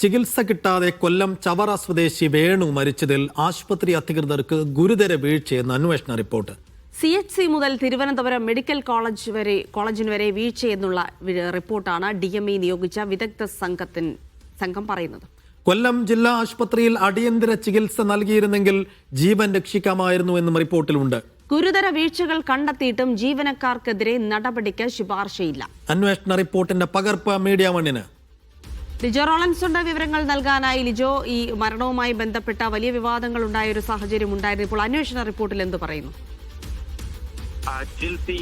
ചികിത്സ കിട്ടാതെ കൊല്ലം ചവറ സ്വദേശി വേണു മരിച്ചതിൽ ആശുപത്രി അധികൃതർക്ക് ഗുരുതര വീഴ്ചയെന്ന് അന്വേഷണ റിപ്പോർട്ട്. സി എച്ച് സി മുതൽ തിരുവനന്തപുരം മെഡിക്കൽ കോളേജ് വരെ കോളേജിന് വരെ വീഴ്ചയെന്നുള്ള റിപ്പോർട്ടാണ് ഡി എം ഇ നിയോഗിച്ച വിദഗ്ധ സംഘത്തിന് സംഘം പറയുന്നത്. കൊല്ലം ജില്ലാ ആശുപത്രിയിൽ അടിയന്തര ചികിത്സ നൽകിയിരുന്നെങ്കിൽ ജീവൻ രക്ഷിക്കാമായിരുന്നു എന്നും റിപ്പോർട്ടിലുണ്ട്. ഗുരുതര വീഴ്ചകൾ കണ്ടെത്തിയിട്ടും ജീവനക്കാർക്കെതിരെ നടപടിക്ക് ശുപാർശയില്ല. അന്വേഷണ റിപ്പോർട്ടിന്റെ പകർപ്പ് മീഡിയ വണ്ണിന്. ലിജോ റോളൻസുണ്ട് വിവരങ്ങൾ നൽകാനായി. ലിജോ ഈ മരണവുമായി ബന്ധപ്പെട്ട വലിയ വിവാദങ്ങൾ ഉണ്ടായ ഒരു സാഹചര്യം ഉണ്ടായിരുന്നു. ഇപ്പോൾ അന്വേഷണ റിപ്പോർട്ടിൽ എന്ത് പറയുന്നു? ചിൽസി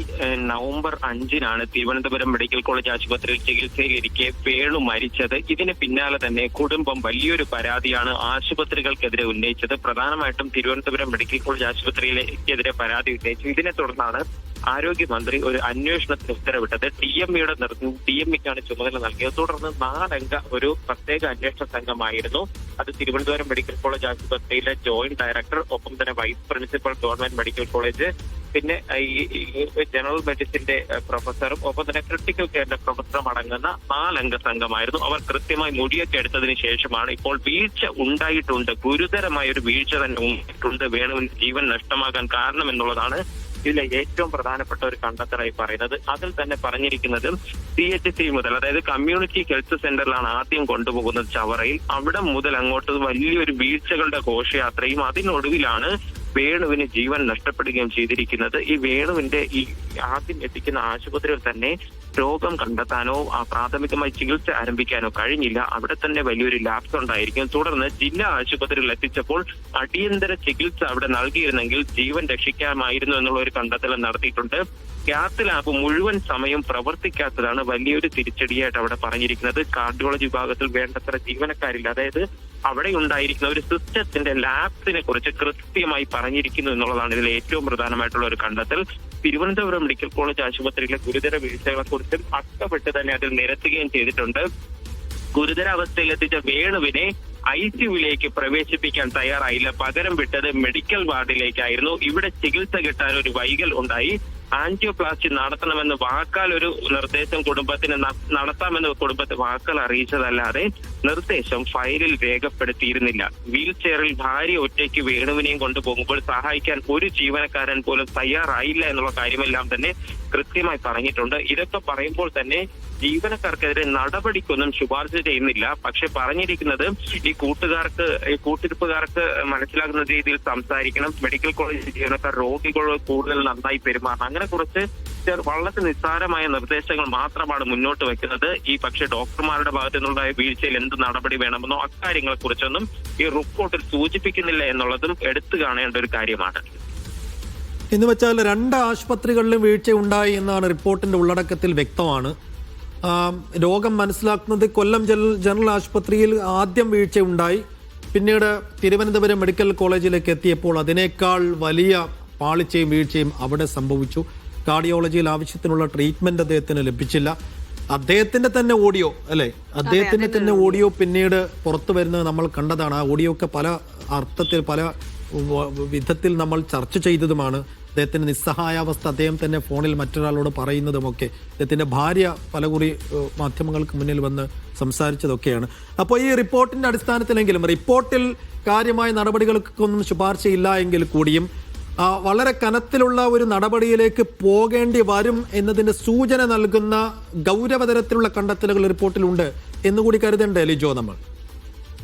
നവംബർ അഞ്ചിനാണ് തിരുവനന്തപുരം മെഡിക്കൽ കോളേജ് ആശുപത്രിയിൽ ചികിത്സയിലിരിക്കെ വേണു മരിച്ചത്. ഇതിന് പിന്നാലെ തന്നെ കുടുംബം വലിയൊരു പരാതിയാണ് ആശുപത്രികൾക്കെതിരെ ഉന്നയിച്ചത്. പ്രധാനമായിട്ടും തിരുവനന്തപുരം മെഡിക്കൽ കോളേജ് ആശുപത്രിയിലേക്കെതിരെ പരാതി ഉന്നയിച്ചു. ഇതിനെ തുടർന്നാണ് ആരോഗ്യമന്ത്രി ഒരു അന്വേഷണത്തിന് ഉത്തരവിട്ടത് ഡി എം ഇയുടെ ഡി എം ഇക്കാണ് ചുമതല നൽകിയത്. തുടർന്ന് നാലംഗ ഒരു പ്രത്യേക അന്വേഷണ സംഘമായിരുന്നു. അത് തിരുവനന്തപുരം മെഡിക്കൽ കോളേജ് ആശുപത്രിയിലെ ജോയിന്റ് ഡയറക്ടർ ഒപ്പം തന്നെ vice principal government medical college പിന്നെ ഈ ജനറൽ മെഡിസിന്റെ പ്രൊഫസറും ഒപ്പം തന്നെ ക്രിട്ടിക്കൽ കെയറിന്റെ പ്രൊഫസറും അടങ്ങുന്ന നാലംഗ സംഘമായിരുന്നു. അവർ കൃത്യമായി മുടിയൊക്കെ എടുത്തതിന് ശേഷമാണ് ഇപ്പോൾ വീഴ്ച ഉണ്ടായിട്ടുണ്ട്. ഗുരുതരമായ ഒരു വീഴ്ച തന്നെ ഉണ്ടായിട്ടുണ്ട്. വേണുവിന് ജീവൻ നഷ്ടമാകാൻ കാരണം എന്നുള്ളതാണ് ഇതിലെ ഏറ്റവും പ്രധാനപ്പെട്ട ഒരു കണ്ടെത്തലായി പറയുന്നത് അതിൽ തന്നെ പറഞ്ഞിരിക്കുന്നത് സി എച്ച് സി മുതൽ അതായത് കമ്മ്യൂണിറ്റി ഹെൽത്ത് സെന്ററിലാണ് ആദ്യം കൊണ്ടുപോകുന്നത് ചവറയിൽ. അവിടെ മുതൽ അങ്ങോട്ട് വലിയൊരു വീഴ്ചകളുടെ ഘോഷയാത്രയും അതിനൊടുവിലാണ് വേണുവിന് ജീവൻ നഷ്ടപ്പെടുകയും ചെയ്തിരിക്കുന്നത്. ഈ വേണുവിന്റെ ഈ ആദ്യം എത്തിക്കുന്ന ആശുപത്രിയിൽ തന്നെ രോഗം കണ്ടെത്താനോ പ്രാഥമികമായി ചികിത്സ ആരംഭിക്കാനോ കഴിഞ്ഞില്ല. അവിടെ തന്നെ വലിയൊരു ലാപ്സ് ഉണ്ടായിരിക്കും. തുടർന്ന് ജില്ലാ ആശുപത്രിയിൽ എത്തിച്ചപ്പോൾ അടിയന്തര ചികിത്സ അവിടെ നൽകിയിരുന്നെങ്കിൽ ജീവൻ രക്ഷിക്കാമായിരുന്നു എന്നുള്ള ഒരു കണ്ടെത്തൽ നടത്തിയിട്ടുണ്ട്. ക്യാത്ത് ലാബ് മുഴുവൻ സമയം പ്രവർത്തിക്കാത്തതാണ് വലിയൊരു തിരിച്ചടിയായിട്ട് അവിടെ പറഞ്ഞിരിക്കുന്നത്. കാർഡിയോളജി വിഭാഗത്തിൽ വേണ്ടത്ര ജീവനക്കാരില്ല. അതായത് അവിടെ ഉണ്ടായിരിക്കുന്ന ഒരു സിസ്റ്റത്തിന്റെ ലാബ്സിനെ കുറിച്ച് കൃത്യമായി പറഞ്ഞിരിക്കുന്നു എന്നുള്ളതാണ് ഇതിൽ ഏറ്റവും പ്രധാനമായിട്ടുള്ള ഒരു കണ്ടെത്തൽ. തിരുവനന്തപുരം മെഡിക്കൽ കോളേജ് ആശുപത്രിയിലെ ഗുരുതര വീഴ്ചകളെ കുറിച്ചും അക്കപ്പെട്ട് തന്നെ അതിൽ നിരത്തുകയും ചെയ്തിട്ടുണ്ട്. ഗുരുതരാവസ്ഥയിലെത്തിച്ച വേണുവിനെ ഐ സിയുവിലേക്ക് പ്രവേശിപ്പിക്കാൻ തയ്യാറായില്ല. പകരം വിട്ടത് മെഡിക്കൽ വാർഡിലേക്കായിരുന്നു. ഇവിടെ ചികിത്സ കിട്ടാൻ ഒരു വൈകൽ ഉണ്ടായി. ആൻജിയോപ്ലാസ്റ്റി നടത്തണമെന്ന് വാക്കാൽ ഒരു നിർദ്ദേശം കുടുംബത്തിന് നടത്താമെന്ന് കുടുംബത്തെ വാക്കാൽ അറിയിച്ചതല്ലാതെ നിർദ്ദേശം ഫയലിൽ രേഖപ്പെടുത്തിയിരുന്നില്ല. വീൽ ചെയറിൽ ഭാര്യ ഒറ്റയ്ക്ക് വേണുവിനെയും കൊണ്ടുപോകുമ്പോൾ സഹായിക്കാൻ ഒരു ജീവനക്കാരൻ പോലും തയ്യാറായില്ല എന്നുള്ള കാര്യമെല്ലാം തന്നെ കൃത്യമായി പറഞ്ഞിട്ടുണ്ട്. ഇതൊക്കെ പറയുമ്പോൾ തന്നെ ജീവനക്കാർക്കെതിരെ നടപടിക്കൊന്നും ശുപാർശ ചെയ്യുന്നില്ല. പക്ഷെ പറഞ്ഞിരിക്കുന്നത് ഈ കൂട്ടുകാർക്ക് ഈ കൂട്ടിരിപ്പുകാർക്ക് മനസ്സിലാകുന്ന രീതിയിൽ സംസാരിക്കണം. മെഡിക്കൽ കോളേജ് ജീവനക്കാർ രോഗികളോട് കൂടുതൽ നന്നായി പെരുമാറണം. അങ്ങനെ കുറച്ച് ചെറു- വളരെ നിസ്സാരമായ നിർദ്ദേശങ്ങൾ മാത്രമാണ് മുന്നോട്ട് വെക്കുന്നത്. ഈ പക്ഷേ ഡോക്ടർമാരുടെ ഭാഗത്തു നിന്നുള്ള വീഴ്ചയിൽ എന്ത് നടപടി വേണമെന്നോ അക്കാര്യങ്ങളെ കുറിച്ചൊന്നും ഈ റിപ്പോർട്ടിൽ സൂചിപ്പിക്കുന്നില്ല എന്നുള്ളതും എടുത്തു കാണേണ്ട ഒരു കാര്യമാണ്. എന്ന് വെച്ചാൽ രണ്ട് ആശുപത്രികളിലും വീഴ്ച ഉണ്ടായി എന്നാണ് റിപ്പോർട്ടിന്റെ ഉള്ളടക്കത്തിൽ വ്യക്തമാണ്. രോഗം മനസ്സിലാക്കുന്നത് കൊല്ലം ജനറൽ ആശുപത്രിയിൽ ആദ്യം വീഴ്ച ഉണ്ടായി പിന്നീട് തിരുവനന്തപുരം മെഡിക്കൽ കോളേജിലേക്ക് എത്തിയപ്പോൾ അതിനേക്കാൾ വലിയ പാളിച്ചയും വീഴ്ചയും അവിടെ സംഭവിച്ചു. കാർഡിയോളജിയിൽ ആവശ്യത്തിനുള്ള ട്രീറ്റ്മെന്റ് അദ്ദേഹത്തിന് ലഭിച്ചില്ല. അദ്ദേഹത്തിന്റെ തന്നെ ഓഡിയോ അല്ലെ? അദ്ദേഹത്തിന്റെ തന്നെ ഓഡിയോ പിന്നീട് പുറത്തു വരുന്നത് നമ്മൾ കണ്ടതാണ്. ആ ഓഡിയോ ഒക്കെ പല അർത്ഥത്തിൽ പല വിധത്തിൽ നമ്മൾ ചർച്ച ചെയ്തതുമാണ്. അദ്ദേഹത്തിന്റെ നിസ്സഹായാവസ്ഥ അദ്ദേഹം തന്നെ ഫോണിൽ മറ്റൊരാളോട് പറയുന്നതുമൊക്കെ അദ്ദേഹത്തിന്റെ ഭാര്യ പലകുറി കുറി മാധ്യമങ്ങൾക്ക് മുന്നിൽ വന്ന് സംസാരിച്ചതൊക്കെയാണ്. അപ്പോൾ ഈ റിപ്പോർട്ടിന്റെ അടിസ്ഥാനത്തിലെങ്കിലും റിപ്പോർട്ടിൽ കാര്യമായ നടപടികൾക്കൊന്നും ശുപാർശയില്ല എങ്കിൽ കൂടിയും വളരെ കനത്തിലുള്ള ഒരു നടപടിയിലേക്ക് പോകേണ്ടി വരും എന്നതിന് സൂചന നൽകുന്ന ഗൗരവതരത്തിലുള്ള കണ്ടെത്തലുകൾ റിപ്പോർട്ടിലുണ്ട് എന്നുകൂടി കരുതണ്ടേ ലിജോ നമ്മൾ?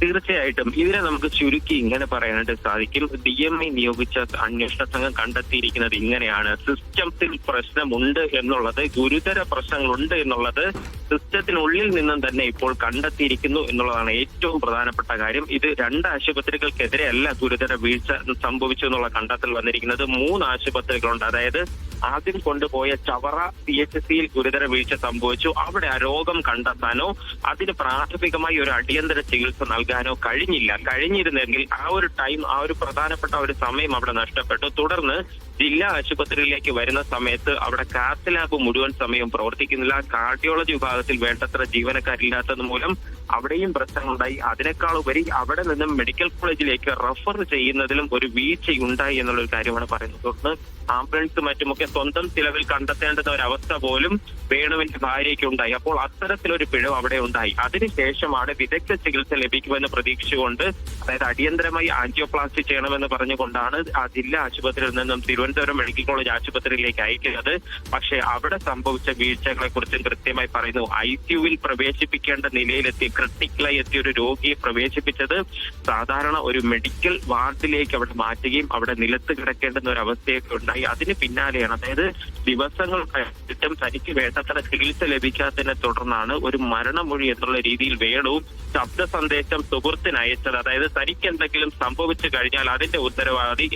തീർച്ചയായിട്ടും. ഇതിനെ നമുക്ക് ചുരുക്കി ഇങ്ങനെ പറയാനായിട്ട് സാധിക്കും. ഡി എം ഐ നിയോഗിച്ച അന്വേഷണ സംഘം കണ്ടെത്തിയിരിക്കുന്നത് ഇങ്ങനെയാണ്. സിസ്റ്റത്തിൽ പ്രശ്നമുണ്ട് എന്നുള്ളത് ഗുരുതര പ്രശ്നങ്ങളുണ്ട് എന്നുള്ളത് സിസ്റ്റത്തിനുള്ളിൽ നിന്നും തന്നെ ഇപ്പോൾ കണ്ടെത്തിയിരിക്കുന്നു എന്നുള്ളതാണ് ഏറ്റവും പ്രധാനപ്പെട്ട കാര്യം. ഇത് രണ്ട് ആശുപത്രികൾക്കെതിരെയല്ല ഗുരുതര വീഴ്ച സംഭവിച്ചു എന്നുള്ള കണ്ടെത്തൽ വന്നിരിക്കുന്നത്. മൂന്ന് ആശുപത്രികളുണ്ട്. അതായത് ആദ്യം കൊണ്ടുപോയ ചവറ പി എച്ച് സിയിൽ ഗുരുതര വീഴ്ച സംഭവിച്ചു. അവിടെ ആ രോഗം കണ്ടെത്താനോ അതിന് പ്രാഥമികമായി ഒരു അടിയന്തര ചികിത്സ നൽകാനോ കഴിഞ്ഞില്ല. കഴിഞ്ഞിരുന്നെങ്കിൽ ആ ഒരു ടൈം ആ ഒരു പ്രധാനപ്പെട്ട ഒരു സമയം അവിടെ നഷ്ടപ്പെട്ടു. തുടർന്ന് ജില്ലാ ആശുപത്രിയിലേക്ക് വരുന്ന സമയത്ത് അവിടെ കാത്ത് മുഴുവൻ സമയം പ്രവർത്തിക്കുന്നില്ല. കാർഡിയോളജി വിഭാഗത്തിൽ വേണ്ടത്ര ജീവനക്കാരില്ലാത്തത് മൂലം അവിടെയും പ്രശ്നങ്ങളുണ്ടായി. അതിനേക്കാൾ ഉപരി അവിടെ നിന്നും മെഡിക്കൽ കോളേജിലേക്ക് റെഫർ ചെയ്യുന്നതിലും ഒരു വീഴ്ചയുണ്ടായി എന്നുള്ള ഒരു കാര്യമാണ് പറയുന്നത്. തുടർന്ന് ആംബുലൻസ് മറ്റുമൊക്കെ സ്വന്തം ചിലവിൽ കണ്ടെത്തേണ്ടുന്ന ഒരവസ്ഥ പോലും വേണുവിന്റെ ഭാര്യയ്ക്ക് ഉണ്ടായി. അപ്പോൾ അത്തരത്തിലൊരു പിഴവ് അവിടെ ഉണ്ടായി. അതിനുശേഷമാണ് വിദഗ്ധ ചികിത്സ ലഭിക്കുമെന്ന് പ്രതീക്ഷിച്ചുകൊണ്ട് അതായത് അടിയന്തരമായി ആൻജിയോപ്ലാസ്റ്റി ചെയ്യണമെന്ന് പറഞ്ഞുകൊണ്ടാണ് ആ ജില്ലാ ആശുപത്രിയിൽ നിന്നും തിരുവനന്തപുരം മെഡിക്കൽ കോളേജ് ആശുപത്രിയിലേക്ക് അയക്കുന്നത്. പക്ഷേ അവിടെ സംഭവിച്ച വീഴ്ചകളെ കുറിച്ചും കൃത്യമായി പറയുന്നു. ഐ സിയുവിൽ പ്രവേശിപ്പിക്കേണ്ട നിലയിലെത്തി. ക്രിട്ടിക്കലായി എത്തിയ ഒരു രോഗിയെ പ്രവേശിപ്പിച്ചത് സാധാരണ ഒരു മെഡിക്കൽ വാർഡിലേക്ക് അവിടെ മാറ്റുകയും അവിടെ നിലത്ത് കിടക്കേണ്ടുന്ന ഒരു അവസ്ഥയൊക്കെ ഉണ്ടായി. അതിന് പിന്നാലെയാണ് അതായത് ദിവസങ്ങൾ കഴിഞ്ഞിട്ടും തനിക്ക് വേണ്ടത്ര ചികിത്സ ലഭിക്കാത്തതിനെ തുടർന്നാണ് ഒരു മരണമൊഴി എന്നുള്ള രീതിയിൽ വേണു ശബ്ദ സന്ദേശം സുഹൃത്തിന് അയച്ചത്. അതായത് തനിക്ക് എന്തെങ്കിലും സംഭവിച്ചു കഴിഞ്ഞാൽ അതിന്റെ ഉത്തരവാദി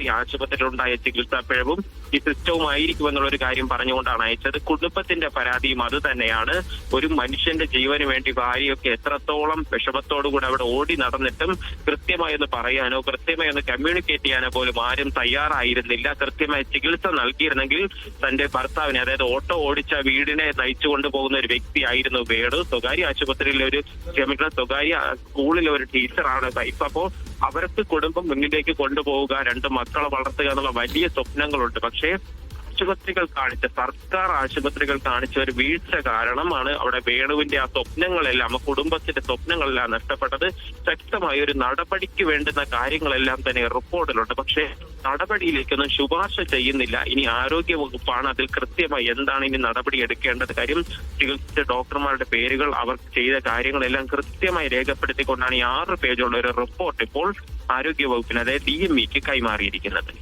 ഈ ആശുപത്രിയിലുണ്ടായ ചികിത്സാ പിഴവും ഈ സിസ്റ്റവും ആയിരിക്കും എന്നുള്ള ഒരു കാര്യം പറഞ്ഞുകൊണ്ടാണ് അയച്ചത്. കുടുംബത്തിന്റെ പരാതിയും അത് തന്നെയാണ്. ഒരു മനുഷ്യന്റെ ജീവന് വേണ്ടി ഭാര്യയൊക്കെ എത്രത്തോളം വിഷമത്തോടുകൂടി അവിടെ ഓടി നടന്നിട്ടും കൃത്യമായി ഒന്ന് പറയാനോ കൃത്യമായി ഒന്ന് കമ്മ്യൂണിക്കേറ്റ് ചെയ്യാനോ പോലും ആരും തയ്യാറായിരുന്നില്ല. കൃത്യമായ ചികിത്സ നൽകിയിരുന്നെങ്കിൽ തന്റെ ഭർത്താവിനെ അതായത് ഓട്ടോ ഓടിച്ച വീടിനെ നയിച്ചു കൊണ്ടുപോകുന്ന ഒരു വ്യക്തി ആയിരുന്നു വേട് സ്വകാര്യ ആശുപത്രിയിലെ ഒരു ക്ഷമിക്കണം സ്വകാര്യ സ്കൂളിലെ ഒരു ടീച്ചറാണ് വൈഫ് അപ്പോ അവർക്ക് കുടുംബം മുന്നിലേക്ക് കൊണ്ടുപോവുക രണ്ട് മക്കളെ വളർത്തുക എന്നുള്ള വലിയ സ്വപ്നങ്ങളുണ്ട്. പക്ഷേ ആശുപത്രികൾ കാണിച്ച സർക്കാർ ആശുപത്രികൾ കാണിച്ച ഒരു വീഴ്ച കാരണമാണ് അവിടെ വേണുവിന്റെ ആ സ്വപ്നങ്ങളെല്ലാം ആ കുടുംബത്തിന്റെ സ്വപ്നങ്ങളെല്ലാം നഷ്ടപ്പെട്ടത്. ശക്തമായ ഒരു നടപടിക്ക് വേണ്ടുന്ന കാര്യങ്ങളെല്ലാം തന്നെ റിപ്പോർട്ടിലുണ്ട്. പക്ഷേ നടപടിയിലേക്കൊന്നും ശുപാർശ ചെയ്യുന്നില്ല. ഇനി ആരോഗ്യ വകുപ്പാണ് അതിൽ കൃത്യമായി എന്താണ് ഇനി നടപടി എടുക്കേണ്ടത്. കാര്യം ചികിത്സിച്ച ഡോക്ടർമാരുടെ പേരുകൾ അവർ ചെയ്ത കാര്യങ്ങളെല്ലാം കൃത്യമായി രേഖപ്പെടുത്തിക്കൊണ്ടാണ് ഈ ആറ് പേജുള്ള ഒരു റിപ്പോർട്ട് ഇപ്പോൾ ആരോഗ്യ വകുപ്പിന് അതായത് ഡി എം ഇക്ക് കൈമാറിയിരിക്കുന്നത്.